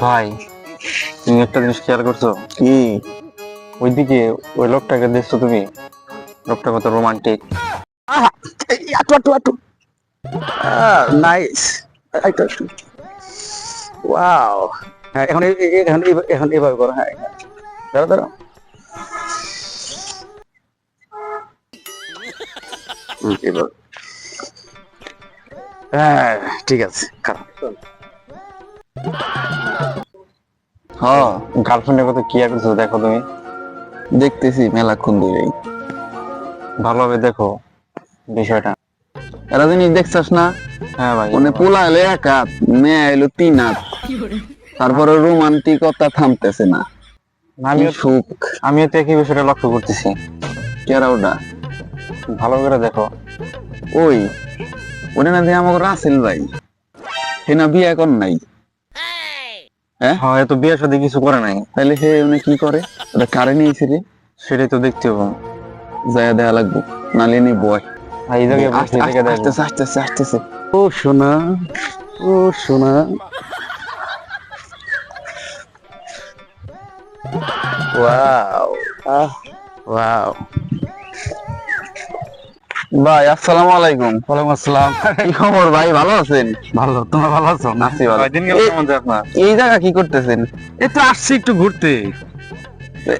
ভাই, তুমি একটা জিনিস খেয়াল করছ? কি? ওইদিকে ওই লোকটাকে দেখছ তুমি? লোকটা কত রোমান্টিক হ্যাঁ এখন এভাবে হ্যাঁ। এভাবে। হ্যাঁ ঠিক আছে। খারাপ। হ্যাঁ গার্লফ্রেন্ডের কত কি করছ দেখো তুমি? দেখতেছি মেলাক্ষণ ধরেই ভালোভাবে দেখো বিষয়টা। এরা জিনিস দেখছাস না? হ্যাঁ ভাই। মানে পোলা এলো এক হাত মেয়ে এলো তিন হাত। তারপরে রোমান্টিকতা থামতেছে না। আমি সুখ। আমিও তো একই বিষয়টা লক্ষ্য করতেছি। কেরা ওটা? ভালো করে দেখো। ওই ওটা না দিয়ে আমাকে রাসেল ভাই। না বিয়ে কর নাই। হ্যাঁ? এত বিয়ের সাথে কিছু করে নাই। তাহলে সে উনি কি করে? ওটা কারে নিয়েছে রে? সেটাই তো দেখতে হবে। যায় দেয়া লাগবো নালে নি বয় আসতেছে আসতেছে ও সোনা ও সোনা। ওয়াও। ওয়াও। ভাই আসসালামু আলাইকুম। ওয়ালাইকুম আসসালাম। কি খবর ভাই ভালো আছেন? ভালো তোমার ভালো আছো? আছি ভালো। কয়দিন গেল এই- কেমন আপনার? এই জায়গা কি করতেছেন? এই তো আসছি একটু ঘুরতে।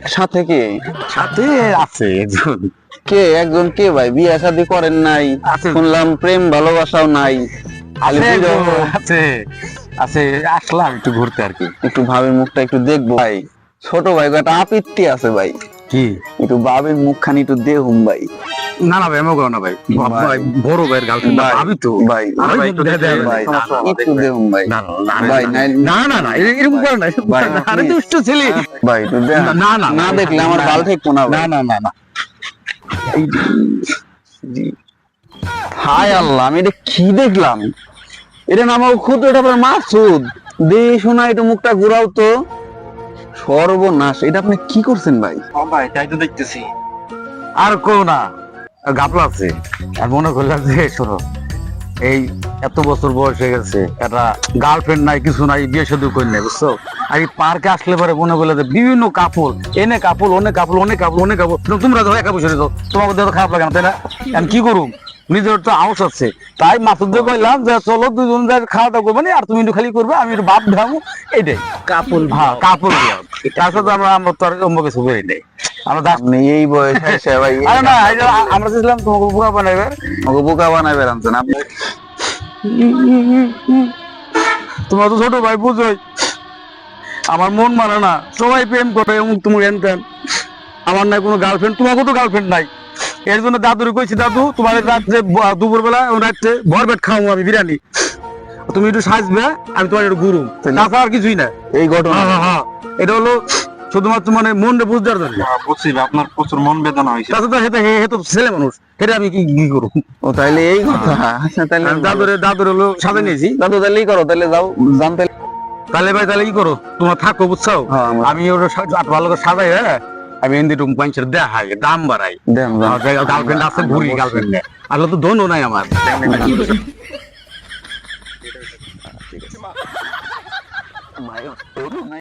সাথে কে? সাথে আছে একজন। কে? একজন কে ভাই? বিয়ে শাদী করেন নাই। আছে। শুনলাম প্রেম ভালোবাসাও নাই। আছে আছে আসলাম একটু ঘুরতে আর কি। একটু ভাবির মুখটা একটু দেখব। ভাই ছোট ভাই একটা আপত্তি আছে ভাই? কি একটু বাবির মুখখানি একটু দেখুম ভাই না না ভাই এমন করো না ভাই ভাই, বড় ভাইয়ের গার্লফ্রেন্ড ভাবি তো ভাই ভাই, একটু দে- দে- ভাই একটু দেখবে। দেখুম ভাই না, না, না, না, এরকম করো না ভাই, আরে দুষ্ট ছেলে ভাই একটু দেখ না, না, না, দেখলে আমার না, ভালো থাকব না না না না না হায় আল্লাহ আমি এটা কি দেখলাম এটা নাম খুদ এটা মাসুদ দে শোনা একটু মুখটা ঘুরাও তো সর্বনাশ এটা আপনি কি করছেন ভাই? ভাই তাই তো দেখতেছি। আর কো না। গাপলা আছে। আর মনে করলাম যে শোনো এই এত বছর বয়স হয়ে গেছে একটা গার্লফ্রেন্ড নাই কিছু নাই বিয়ে শুধু করি নাই বুঝছ? আর এই পার্কে আসলে পরে মনে করলে যে বিভিন্ন কাপড় এনে কাপড় অনেক কাপড় অনেক কাপড় অনেক কাপড় তোমরা তো একা বসে তোমাকে দেখো খারাপ লাগে না তাই না? আমি কি করুম? নিজের তো আউস আছে তাই মাসুদকে কইলাম যে চলো দুজন যাই খাওয়া দাওয়া করব নি, আর তুমি একটু খালি করবে আমি একটু বাপ ঢামু এইটাই। কাপুল হ্যাঁ কাপড় দিয়া তারপর আমরা আমরা তো আর অন্য কিছু করি নাই। আমরা আপনি এই বয়স এসে ভাই আরে না আমরা তোমাকে বোকা বানাইবে। আমাকে বোকা বানায় বেড়াচ্ছেন আপনি তোমার তো ছোট ভাই বুঝোই। আমার মন মানে না সবাই প্রেম করে অমুক তুমি এনতেন। আমার নাই কোনো গার্লফ্রেন্ড তোমাকে তো গার্লফ্রেন্ড নাই। এর জন্য দাদুরে কইছি দাদু তোমার রাত্রে দুপুর বেলা রাত্রে ভর পেট খাওয়া আমি বিরিয়ানি। তুমি একটু সাজবে আমি তোমার একটু তাহলে- তাছাড়া আর কিছুই না। এই ঘটনা। হ্যাঁ, হ্যাঁ, হ্যাঁ। এটা হলো শুধুমাত্র মানে মনটা বুঝতে পারতেন বুঝছি আপনার প্রচুর মন বেদনা হয়েছে। তাছাড়া হেতে হে তো ছেলে মানুষ এটা আমি কি কি করব ও তাইলে এই কথা আচ্ছা তাইলে আমি দাদুরে দাদুরে হলো সাথে নিয়েছি। দাদু তাহলে এই করো তাহলে যাও জানতে তাহলে ভাই তাহলে কি করো। তোমার থাকো বুঝছ? হ্যাঁ, আমি আট ভালো করে সাজাই হ্যাঁ? আমি এমনি টুম পাঞ্চের দেখাই দাম বাড়াই। গার্লফ্রেন্ড আছে ঘুরি গার্লফ্রেন্ড আর তো ধনও নাই আমার। যান